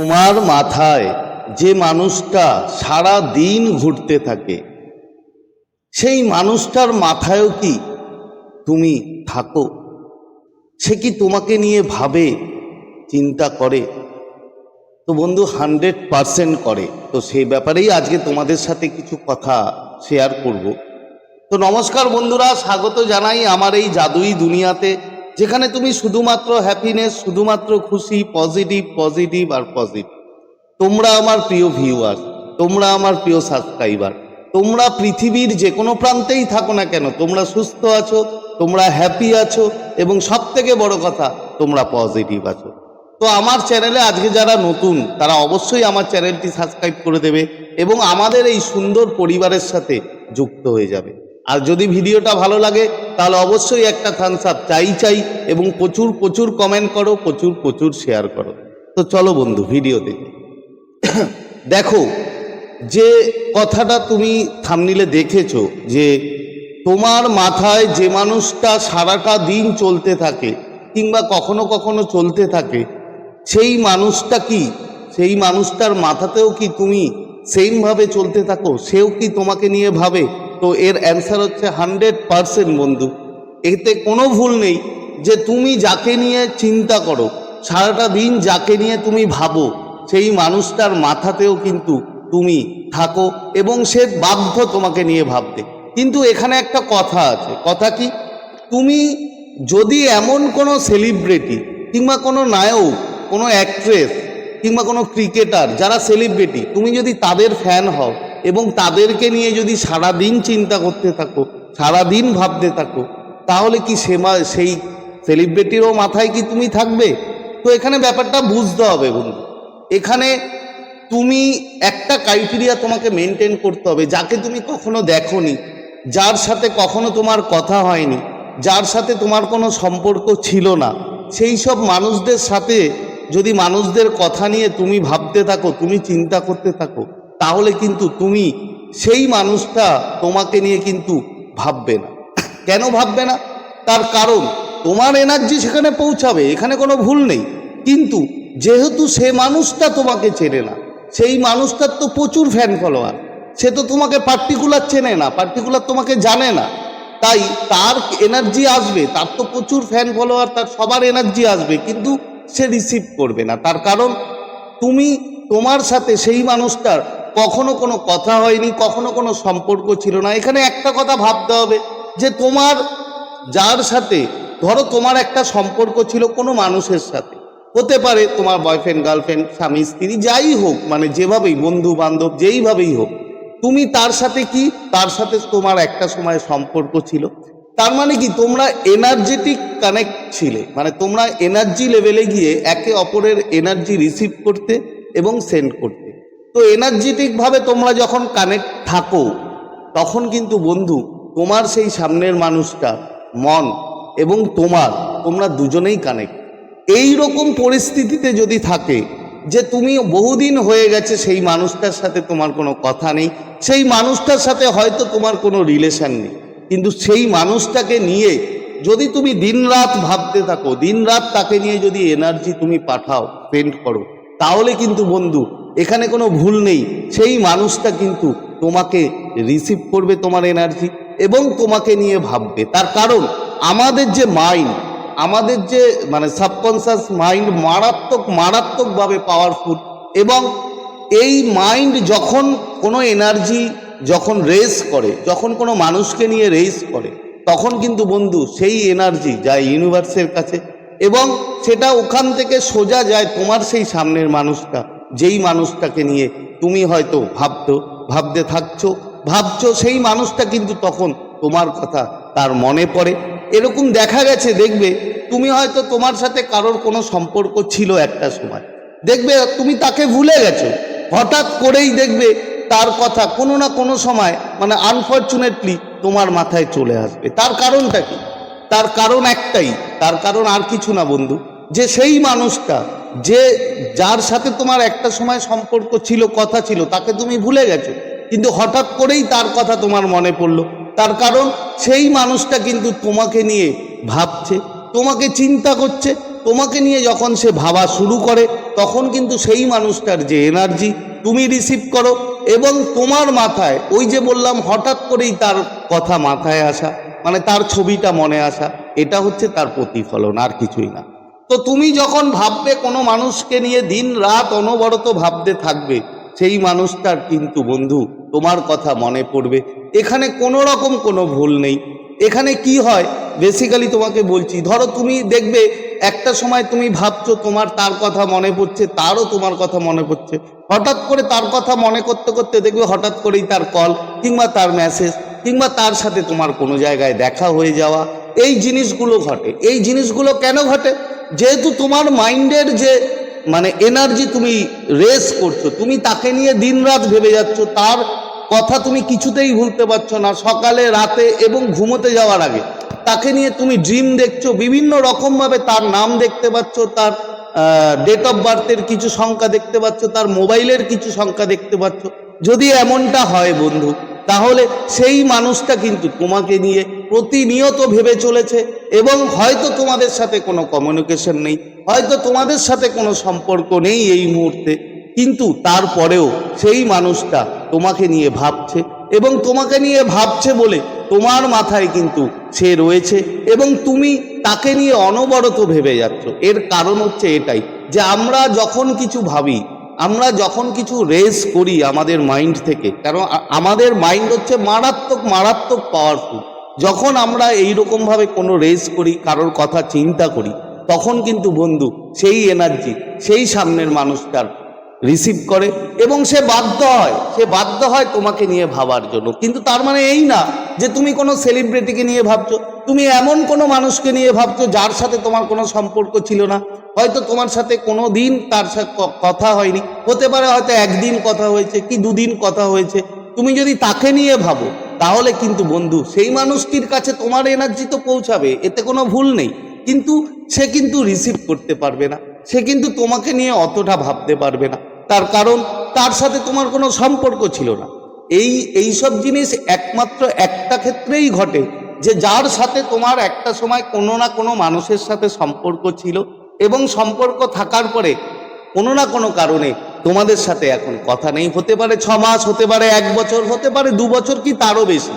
তোমার মাথায় যে মানুষটা সারা দিন ঘুরতে থাকে, সেই মানুষটার মাথায়ও কি তুমি থাকো? সে কি তোমাকে নিয়ে ভাবে, চিন্তা করে? তো বন্ধু, হান্ড্রেড পারসেন্ট করে। তো সেই ব্যাপারেই আজকে তোমাদের সাথে কিছু কথা শেয়ার করব। তো নমস্কার বন্ধুরা, স্বাগত জানাই আমার এই জাদুই দুনিয়াতে। যেখানে তুমি শুধুমাত্র হ্যাপিনেস শুধুমাত্র খুশি পজিটিভ পজিটিভ আর পজিটিভ তোমরা আমার প্রিয় ভিউয়ার তোমরা আমার প্রিয় সাবস্ক্রাইবার তোমরা পৃথিবীর যে কোনো প্রান্তেই থাকো না কেন, তোমরা সুস্থ আছো, তোমরা হ্যাপি আছো এবং সব থেকে বড় কথা, তোমরা পজিটিভ আছো। তো আমার চ্যানেলে আজকে যারা নতুন, তারা অবশ্যই আমার চ্যানেলটি সাবস্ক্রাইব করে দেবে এবং আমাদের এই সুন্দর পরিবারের সাথে যুক্ত হয়ে যাবে। আর যদি ভিডিওটা ভালো লাগে তাহলে অবশ্যই একটা থামস আপ চাই চাই এবং প্রচুর প্রচুর কমেন্ট করো, প্রচুর প্রচুর শেয়ার করো। তো চলো বন্ধু ভিডিও দেখি দেখো, যে কথাটা তুমি থামনিলে দেখেছ যে তোমার মাথায় যে মানুষটা সারাটা দিন চলতে থাকে কিংবা কখনো কখনো চলতে থাকে, সেই মানুষটা কি? সেই মানুষটার মাথাতেও কি তুমি সেমভাবে চলতে থাকো? সেও কি তোমাকে নিয়ে ভাবে? তো এর অ্যান্সার হচ্ছে হান্ড্রেড পারসেন্ট বন্ধু। এতে কোনো ভুল নেই যে তুমি যাকে নিয়ে চিন্তা করো, সারাটা দিন যাকে নিয়ে তুমি ভাবো, সেই মানুষটার মাথাতেও কিন্তু তুমি থাকো এবং সে বাধ্য তোমাকে নিয়ে ভাবতে কিন্তু এখানে একটা কথা আছে, কথা কি? তুমি যদি এমন কোনো সেলিব্রিটি কিংবা কোনো নায়ক, কোনো অ্যাক্ট্রেস কিংবা কোনো ক্রিকেটার যারা সেলিব্রিটি তুমি যদি তাদের ফ্যান হও এবং তাদেরকে নিয়ে যদি সারা দিন চিন্তা করতে থাকো সারা দিন ভাবতে থাকো, তাহলে কি সে মা- সেই সেলিব্রিটিরও মাথায় কি তুমি থাকবে? তো এখানে ব্যাপারটা বুঝতে হবে বন্ধু। এখানে তুমি একটা ক্রাইটেরিয়া তোমাকে মেনটেন করতে হবে, যাকে তুমি কখনো দেখোনি, যার সাথে কখনো তোমার কথা হয়নি, যার সাথে তোমার কোনো সম্পর্ক ছিল না। সেই সব মানুষদের সাথে যদি মানুষদের কথা নিয়ে তুমি ভাবতে থাকো, তুমি চিন্তা করতে থাকো তাহলে কিন্তু তুমি সেই মানুষটা তোমাকে নিয়ে কিন্তু ভাববে না। কেন ভাববে না? তার কারণ, তোমার এনার্জি সেখানে পৌঁছাবে, এখানে কোনো ভুল নেই। কিন্তু যেহেতু সে মানুষটা তোমাকে চেনে না, সেই মানুষটার তো প্রচুর ফ্যান ফলোয়ার সে তো তোমাকে পার্টিকুলার চেনে না পার্টিকুলার তোমাকে জানে না। তাই তার এনার্জি আসবে, তার তো প্রচুর ফ্যান ফলোয়ার তার সবার এনার্জি আসবে, কিন্তু সে রিসিভ করবে না। তার কারণ, তুমি তোমার সাথে সেই মানুষটার কখনো কোনো কথা হয়নি, কখনো কোনো সম্পর্ক ছিল না। এখানে একটা কথা ভাবতে হবে যে তোমার যার সাথে, ধরো তোমার একটা সম্পর্ক ছিল কোনো মানুষের সাথে। হতে পারে তোমার বয়ফ্রেন্ড গার্লফ্রেন্ড স্বামী, স্ত্রী, যাই হোক মানে যেভাবেই বন্ধু বান্ধব যেইভাবেই হোক, তুমি তার সাথে কি? তার সাথে তোমার একটা সময় সম্পর্ক ছিল। তার মানে কি? তোমরা এনার্জেটিক কানেক্ট ছিলে। মানে তোমরা এনার্জি লেভেলে গিয়ে একে অপরের এনার্জি রিসিভ করতে এবং সেন্ড করতে। তো এনার্জেটিকভাবে তোমরা যখন কানেক্ট থাকো, তখন কিন্তু বন্ধু, তোমার সেই সামনের মানুষটা, মন এবং তোমার, তোমরা দুজনেই কানেক্ট এই রকম পরিস্থিতিতে যদি থাকে যে তুমি বহুদিন হয়ে গেছে সেই মানুষটার সাথে তোমার কোনো কথা নেই, সেই মানুষটার সাথে হয়তো তোমার কোনো রিলেশন নেই, কিন্তু সেই মানুষটাকে নিয়ে যদি তুমি দিনরাত ভাবতে থাকো, দিনরাত তাকে নিয়ে যদি এনার্জি তুমি পাঠাও স্পেন্ড করো, তাহলে কিন্তু বন্ধু এখানে কোনো ভুল নেই। সেই মানুষটা কিন্তু তোমাকে রিসিভ করবে তোমার এনার্জি এবং তোমাকে নিয়ে ভাববে। তার কারণ, আমাদের যে মাইন্ড আমাদের যে মানে সাবকনসিয়াস মাইন্ড মারাত্মক, মারাত্মকভাবে পাওয়ারফুল এবং এই মাইন্ড যখন কোনো এনার্জি যখন রেস করে, যখন কোনো মানুষকে নিয়ে রেস করে, তখন কিন্তু বন্ধু সেই এনার্জি যায় ইউনিভার্সের কাছে এবং সেটা ওখান থেকে সোজা যায় তোমার সেই সামনের মানুষটা। যেই মানুষটাকে নিয়ে তুমি হয়তো ভাবতো, ভাবতে থাকছো, ভাবছ সেই মানুষটা কিন্তু তখন তোমার কথা তার মনে পড়ে। এরকম দেখা গেছে, দেখবে তুমি হয়তো তোমার সাথে কারোর কোনো সম্পর্ক ছিল একটা সময়। দেখবে তুমি তাকে ভুলে গেছো। হঠাৎ করেই দেখবে তার কথা কোনো না কোনো সময় মানে আনফর্চুনেটলি তোমার মাথায় চলে আসবে। তার কারণটা কি? তার কারণ একটাই, তার কারণ আর কিছু না বন্ধু। যে সেই মানুষটা যে যার সাথে তোমার একটা সময় সম্পর্ক ছিল, কথা ছিল, তাকে তুমি ভুলে গেছো। কিন্তু হঠাৎ করেই তার কথা তোমার মনে পড়ল। তার কারণ সেই মানুষটা কিন্তু তোমাকে নিয়ে ভাবছে, তোমাকে চিন্তা করছে, তোমাকে নিয়ে যখন সে ভাবা শুরু করে, তখন কিন্তু সেই মানুষটার যে এনার্জি তুমি রিসিভ করো এবং তোমার মাথায়, ওই যে বললাম, হঠাৎ করেই তার কথা মাথায় আসা মানে তার ছবিটা মনে আসা, এটা হচ্ছে তার প্রতিফলন, আর কিছুই না। তো তুমি যখন ভাববে কোনো মানুষকে নিয়ে দিন রাত অনবরত ভাবতে থাকবে, সেই মানুষটার কিন্তু বন্ধু তোমার কথা মনে পড়বে। এখানে কোনো রকম কোনো ভুল নেই। এখানে কি হয়? বেসিক্যালি তোমাকে বলছি, ধরো তুমি দেখবে একটা সময় তুমি ভাবছ তোমার তার কথা মনে পড়ছে, তারও তোমার কথা মনে পড়ছে। হঠাৎ করে তার কথা মনে করতে করতে দেখবে হঠাৎ করেই তার কল কিংবা তার মেসেজ কিংবা তার সাথে তোমার কোনো জায়গায় দেখা হয়ে যাওয়া। এই জিনিসগুলো ঘটে। এই জিনিসগুলো কেন ঘটে? যেহেতু তোমার মাইন্ডের যে মানে এনার্জি তুমি রেস করছ, তুমি তাকে নিয়ে দিনরাত ভেবে যাচ্ছ, তার কথা তুমি কিছুতেই ভুলতে পারছ না। সকালে, রাতে এবং ঘুমোতে যাওয়ার আগে তাকে নিয়ে তুমি ড্রিম দেখছ, বিভিন্ন রকমভাবে তার নাম দেখতে পাচ্ছ, তার ডেট অফ বার্থের কিছু সংখ্যা দেখতে পাচ্ছ, তার মোবাইলের কিছু সংখ্যা দেখতে পাচ্ছ। যদি এমনটা হয় বন্ধু তাহলে সেই মানুষটা কিন্তু তোমাকে নিয়ে প্রতিনিয়ত ভেবে চলেছে এবং হয়তো তোমাদের সাথে কোনো কমিউনিকেশন নেই, হয়তো তোমাদের সাথে কোনো সম্পর্ক নেই এই মুহূর্তে, কিন্তু তারপরেও সেই মানুষটা তোমাকে নিয়ে ভাবছে এবং তোমাকে নিয়ে ভাবছে বলে তোমার মাথায় কিন্তু সে রয়েছে এবং তুমি তাকে নিয়ে অনবরত ভেবে যাচ্ছ। এর কারণ হচ্ছে এটাই যে আমরা যখন কিছু ভাবি আমরা যখন কিছু রেস করি আমাদের মাইন্ড থেকে, কারণ আমাদের মাইন্ড হচ্ছে মারাত্মক মারাত্মক পাওয়ারফুল যখন আমরা এই ভাবে কোনো রেস করি, কারোর কথা চিন্তা করি, তখন কিন্তু বন্ধু সেই এনার্জি সেই সামনের মানুষটার রিসিভ করে এবং সে বাধ্য হয়, সে বাধ্য হয় তোমাকে নিয়ে ভাবার জন্য। কিন্তু তার মানে এই না যে তুমি কোনো সেলিব্রিটিকে নিয়ে ভাবছ। তুমি এমন কোনো মানুষকে নিয়ে ভাবছ যার সাথে তোমার কোনো সম্পর্ক ছিল না। হয়তো তোমার সাথে কোনো দিন তার সাথে কথা হয়নি। হতে পারে হয়তো একদিন কথা হয়েছে কি দুদিন কথা হয়েছে। তুমি যদি তাকে নিয়ে ভাবো, তাহলে কিন্তু বন্ধু সেই মানুষটির কাছে তোমার এনার্জি তো পৌঁছাবে, এতে কোনো ভুল নেই। কিন্তু সে কিন্তু রিসিভ করতে পারবে না। সে কিন্তু তোমাকে নিয়ে অতটা ভাবতে পারবে না। তার কারণ তার সাথে তোমার কোনো সম্পর্ক ছিল না। এই এই সব জিনিস একমাত্র একটা ক্ষেত্রেই ঘটে যে যার সাথে তোমার একটা সময় কোনো না কোনো মানুষের সাথে সম্পর্ক ছিল। এবং সম্পর্ক থাকার পরে কোনো না কোনো কারণে তোমাদের সাথে এখন কথা নেই। হতে পারে ছ মাস, হতে পারে এক বছর, হতে পারে দু বছর কি তারও বেশি।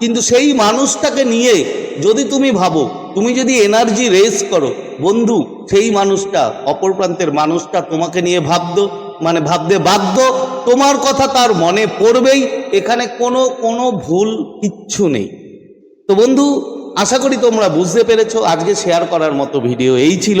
কিন্তু সেই মানুষটাকে নিয়ে যদি তুমি ভাবো, তুমি যদি এনার্জি রেস করো, বন্ধু, সেই মানুষটা, অপর প্রান্তের মানুষটা তোমাকে নিয়ে ভাবতো মানে ভাবতে বাধ্য, তোমার কথা তার মনে পড়বেই, এখানে কোনো কোনো ভুল কিচ্ছু নেই। তো বন্ধু, আশা করি তোমরা বুঝতে পেরেছ, আজকে শেয়ার করার মতো ভিডিও এই ছিল।